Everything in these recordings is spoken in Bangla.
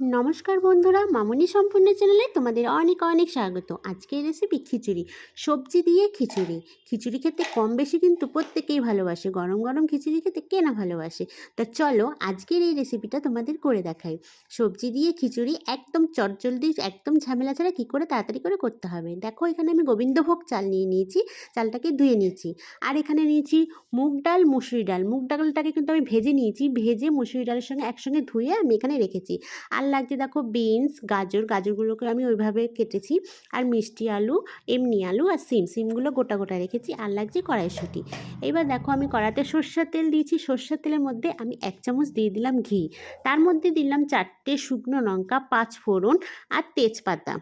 নমস্কার বন্ধুরা, মামনি সম্পূর্ণ চ্যানেলে তোমাদের অনেক অনেক স্বাগত। আজকের রেসিপি খিচুড়ি, সবজি দিয়ে খিচুড়ি। খিচুড়ি খেতে কম বেশি কিন্তু প্রত্যেকেই ভালোবাসে, গরম গরম খিচুড়ি খেতে কে না ভালোবাসে? তা চলো আজকের এই রেসিপিটা তোমাদের করে দেখাই। সবজি দিয়ে খিচুড়ি একদম চটজলদি, একদম ঝামেলা ছাড়া কী করে তাড়াতাড়ি করে করতে হবে? দেখো এখানে আমি গোবিন্দভোগ চাল নিয়ে নিয়েছি, চালটাকে ধুয়ে নিয়েছি। আর এখানে নিয়েছি মুগ ডাল, মুসুরি ডাল। মুগ ডালটাকে কিন্তু আমি ভেজে নিয়েছি, ভেজে মুসুরি ডালের সঙ্গে একসঙ্গে ধুয়ে আমি এখানে রেখেছি। আর লাগছে দেখো বিনস গাজর, গাজরগুলোকে আমি ওইভাবে কেটেছি। আর মিষ্টি আলু, এমনি আলু আর সিম, সিমগুলো গোটা গোটা রেখেছি। আর লাগছে কড়াইশুঁটি। এবার দেখো আমি কড়াতে সর্ষের তেল দিয়েছি। সর্ষের তেলের মধ্যে আমি এক চামচ দিয়ে দিলাম ঘি। তার মধ্যে দিলাম চারটে শুকনো লঙ্কা, পাঁচ ফোড়ন আর তেজপাতা।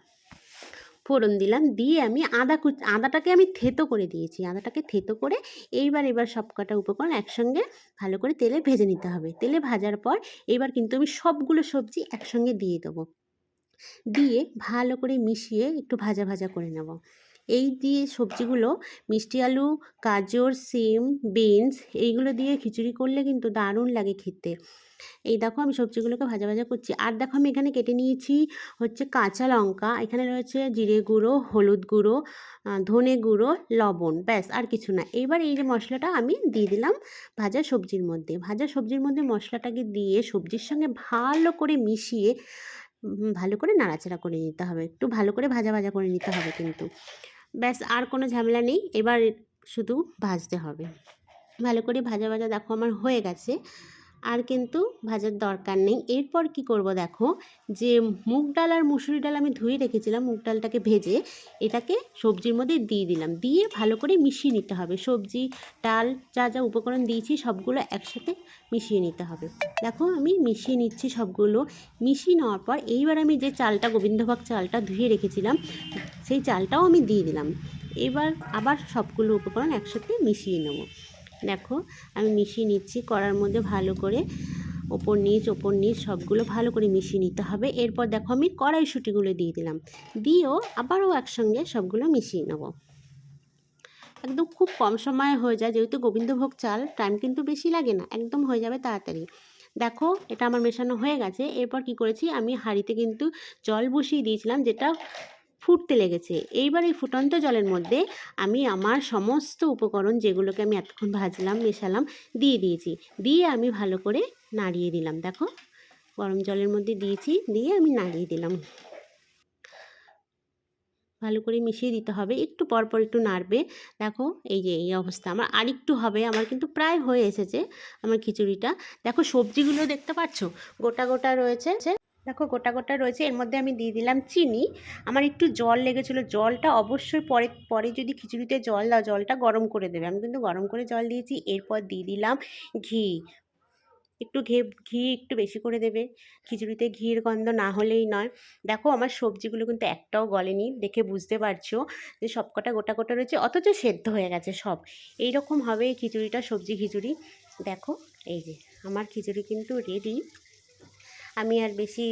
ফোড়ন দিলাম। দিয়ে আমি আদা কুচ, আদাটাকে আমি থেতো করে দিয়েছি। আদাটাকে থেতো করে এইবার, এবার সব কটা উপকরণ একসঙ্গে ভালো করে তেলে ভেজে নিতে হবে। তেলে ভাজার পর এবার কিন্তু আমি সবগুলো সবজি একসঙ্গে দিয়ে দেবো। দিয়ে ভালো করে মিশিয়ে একটু ভাজা ভাজা করে নেব। এই দিয়ে সবজিগুলো মিষ্টি আলু, গাজর, সিম, বিনস এইগুলো দিয়ে খিচুড়ি করলে কিন্তু দারুণ লাগে খেতে। এই দেখো আমি সবজিগুলোকে ভাজা ভাজা করছি। আর দেখো আমি এখানে কেটে নিয়েছি হচ্ছে কাঁচা লঙ্কা, এখানে রয়েছে জিরে গুঁড়ো, হলুদ গুঁড়ো ধনে গুঁড়ো, লবণ, ব্যাস আর কিছু না। এবার এই যে মশলাটা আমি দিয়ে দিলাম ভাজা সবজির মধ্যে। ভাজা সবজির মধ্যে মশলাটাকে দিয়ে সবজির সঙ্গে ভালো করে মিশিয়ে ভালো করে নাড়াচাড়া করে নিতে হবে। একটু ভালো করে ভাজা ভাজা করে নিতে হবে কিন্তু। ব্যাস আর কোনো ঝামেলা নেই। এবার শুধু ভাজতে হবে। ভালো করে ভাজা ভাজা দেখো আমার হয়ে গেছে। আর কিন্তু ভাজার দরকার নেই। এরপর কি করব দেখো, যে মুগ ডাল আর মুসুরি ডাল আমি ধুয়ে রেখেছিলাম মুগ ডালটাকে ভেজে, এটাকে সবজির মধ্যে দিয়ে দিলাম। দিয়ে ভালো করে মিশিয়ে নিতে হবে। সবজি, ডাল, যা যা উপকরণ দিয়েছি সবগুলো একসাথে মিশিয়ে নিতে হবে। দেখো আমি মিশিয়ে নিচ্ছি সবগুলো। মিশিয়ে নেওয়ার পর এইবার আমি যে চালটা, গোবিন্দভোগ চালটা ধুয়ে রেখেছিলাম, সেই চালটাও আমি দিয়ে দিলাম। এবার আবার সবগুলো উপকরণ একসাথে মিশিয়ে নেব। দেখো, আমি মিশিয়ে নিচ্ছি, কড়ার মধ্যে ভালো করে ওপর নিচ ওপর নিচ, সবগুলো ভালো করে মিশিয়ে নিতে হবে। এরপর দেখো, আমি কড়াইশুঁটিগুলো দিয়ে দিলাম। দিয়েও আবারও একসঙ্গে সবগুলো মিশিয়ে নেব। একদম খুব কম সময়ে হয়ে যায়, যেহেতু গোবিন্দভোগ চাল টাইম কিন্তু বেশি লাগে না, একদম হয়ে যাবে তাড়াতাড়ি। দেখো, এটা আমার মেশানো হয়ে গেছে। এরপর কি করেছি, আমি হাঁড়িতে কিন্তু জল বসিয়ে দিয়েছিলাম, যেটা ফুটতে লেগেছে। এইবার এই ফুটন্ত জলের মধ্যে আমি আমার সমস্ত উপকরণ যেগুলোকে আমি এতক্ষণ ভাজলাম, মেশালাম, দিয়ে দিয়েছি। দিয়ে আমি ভালো করে নাড়িয়ে দিলাম। দেখো, গরম জলের মধ্যে দিয়েছি, দিয়ে আমি নাড়িয়ে দিলাম। ভালো করে মিশিয়ে দিতে হবে। একটু পরপর একটু নাড়বে। দেখো, এই যে, এই অবস্থা। আমার আরেকটু হবে। আমার কিন্তু প্রায় হয়ে এসেছে, আমার খিচুড়িটা। দেখো, সবজিগুলো দেখতে পাচ্ছ? গোটা গোটা রয়েছে। দেখো গোটা গোটা রয়েছে, এর মধ্যে আমি দিয়ে দিলাম চিনি। আমার একটু জল লেগেছিলো, জলটা অবশ্যই পরে পরে যদি খিচুড়িতে জল দাও, জলটা গরম করে দেবে। আমি কিন্তু গরম করে জল দিয়েছি, এরপর দিয়ে দিলাম ঘি। একটু ঘে, ঘি একটু বেশি করে দেবে। খিচুড়িতে ঘির গন্ধ না হলেই নয়। দেখো আমার সবজিগুলো কিন্তু একটাও গলেনি, দেখে বুঝতে পারছ যে সবকটা গোটা গোটা রয়েছে, অথচ সেদ্ধ হয়ে গেছে সব। এই রকম হবে খিচুড়িটা, সবজি খিচুড়ি। দেখো, এই যে, আমার খিচুড়ি কিন্তু রেডি আমি আর বেশি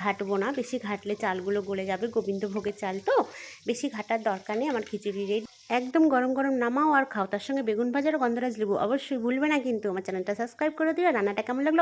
ঘাটবো না, বেশি ঘাটলে চালগুলো গলে যাবে, গোবিন্দভোগের চাল তো। বেশি ঘাটার দরকার নেই, আমার খিচুড়ি রেডি একদম গরম গরম নামাও আর খাও, তার সঙ্গে বেগুন ভাজার গন্ধরাজ লেবু অবশ্যই ভুলবে না কিন্তু। আমার চ্যানেলটা সাবস্ক্রাইব করে দিও রান্নাটা কেমন লাগল?